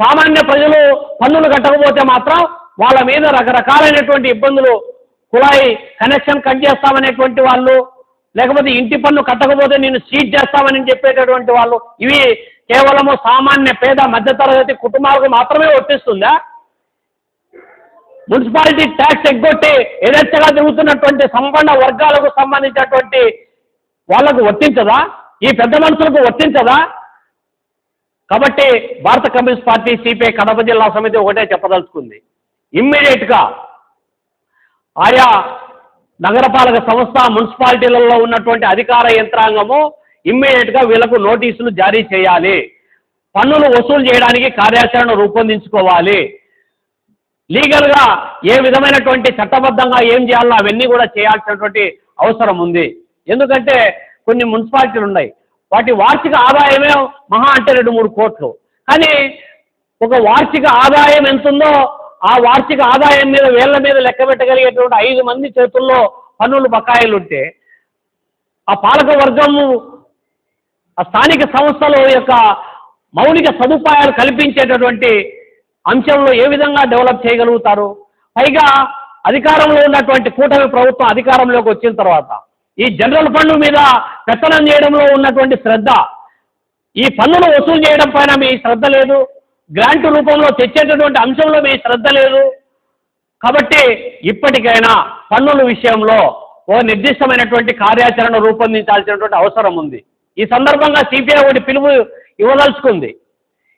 సామాన్య ప్రజలు పన్నులు కట్టకపోతే మాత్రం వాళ్ళ మీద రకరకాలైనటువంటి ఇబ్బందులు కుళాయి కనెక్షన్ కట్ చేస్తామనేటువంటి వాళ్ళు లేకపోతే ఇంటి పన్ను కట్టకపోతే నేను సీట్ చేస్తామని చెప్పేటటువంటి వాళ్ళు ఇవి కేవలము సామాన్య పేద మధ్యతరగతి కుటుంబాలకు మాత్రమే వర్తిస్తుందా? మున్సిపాలిటీ ట్యాక్స్ ఎగ్గొట్టి యథేచ్ఛగా తిరుగుతున్నటువంటి సంపన్న వర్గాలకు సంబంధించినటువంటి వాళ్ళకు వర్తించదా? ఈ పెద్ద మనుషులకు వర్తించదా? కాబట్టి భారత కమ్యూనిస్ట్ పార్టీ సిపిఐ కడప జిల్లా సమితి ఒకటే చెప్పదలుచుకుంది. ఇమ్మీడియట్గా ఆయా నగరపాలక సంస్థ మున్సిపాలిటీలలో ఉన్నటువంటి అధికార యంత్రాంగము ఇమ్మీడియట్గా వీళ్ళకు నోటీసులు జారీ చేయాలి. పన్నులు వసూలు చేయడానికి కార్యాచరణ రూపొందించుకోవాలి. లీగల్గా ఏ విధమైనటువంటి చట్టబద్ధంగా ఏం చేయాలో అవన్నీ కూడా చేయాల్సినటువంటి అవసరం ఉంది. ఎందుకంటే కొన్ని మున్సిపాలిటీలు ఉన్నాయి. వాటి వార్షిక ఆదాయమే మహా అంటే రెండు మూడు కోట్లు. కానీ ఒక వార్షిక ఆదాయం ఎంత ఉందో ఆ వార్షిక ఆదాయం మీద వేళ్ళ మీద లెక్క పెట్టగలిగేటువంటి ఐదు మంది చేతుల్లో పన్నులు బకాయిలు ఉంటే ఆ పాలక వర్గము ఆ స్థానిక సంస్థల యొక్క మౌలిక సదుపాయాలు కల్పించేటటువంటి అంశంలో ఏ విధంగా డెవలప్ చేయగలుగుతారు? పైగా అధికారంలో ఉన్నటువంటి కూటమి ప్రభుత్వం అధికారంలోకి వచ్చిన తర్వాత ఈ జనరల్ ఫండ్ మీద పెత్తనం చేయడంలో ఉన్నటువంటి శ్రద్ధ ఈ పన్నులు వసూలు చేయడం పైన మీ శ్రద్ధ లేదు గ్రాంట్ రూపంలో తెచ్చేటటువంటి అంశంలో మీ శ్రద్ధ లేదు. కాబట్టి ఇప్పటికైనా పన్నుల విషయంలో ఓ నిర్దిష్టమైనటువంటి కార్యాచరణ రూపొందించాల్సినటువంటి అవసరం ఉంది. ఈ సందర్భంగా సిపిఐ ఒకటి పిలుపు ఇవ్వదలుచుకుంది.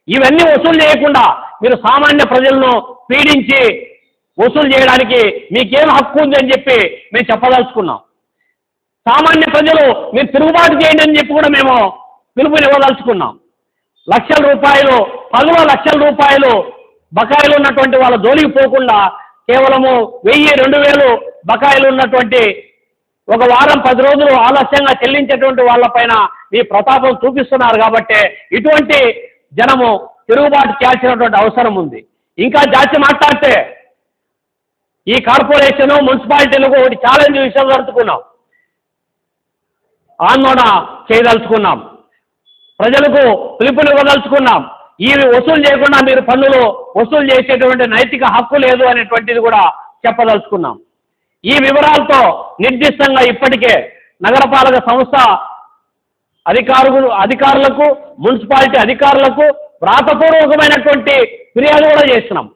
ఇవన్నీ వసూలు చేయకుండా మీరు సామాన్య ప్రజలను పీడించి వసూలు చేయడానికి మీకేం హక్కు ఉంది అని చెప్పి మేము చెప్పదలుచుకున్నాం. సామాన్య ప్రజలు మీరు తిరుగుబాటు చేయండి అని చెప్పి కూడా మేము పిలుపునివ్వదలుచుకున్నాం లక్షల రూపాయలు పదవ లక్షల రూపాయలు బకాయిలు ఉన్నటువంటి వాళ్ళ జోలికి పోకుండా కేవలము వెయ్యి రెండు వేలు బకాయిలు ఉన్నటువంటి ఒక వారం పది రోజులు ఆలస్యంగా చెల్లించేటువంటి వాళ్ళపైన మీ ప్రతాపం చూపిస్తున్నారు కాబట్టి ఇటువంటి జనము తిరుగుబాటు చేయాల్సినటువంటి అవసరం ఉంది. ఇంకా జాతి మాట్లాడితే ఈ కార్పొరేషను మున్సిపాలిటీలకు ఒకటి ఛాలెంజ్ విషయం జరుపుకున్నాం. ఆందోళన చేయదలుచుకున్నాం. ప్రజలకు పిలుపునివ్వదలుచుకున్నాం ఇవి వసూలు చేయకుండా మీరు పన్నులు వసూలు చేసేటువంటి నైతిక హక్కు లేదు అనేటువంటిది కూడా చెప్పదలుచుకున్నాం. ఈ వివరాలతో నిర్దిష్టంగా ఇప్పటికే నగరపాలక సంస్థ అధికారులు అధికారులకు మున్సిపాలిటీ అధికారులకు వ్రాతపూర్వకమైనటువంటి ఫిర్యాదు కూడా చేస్తున్నాం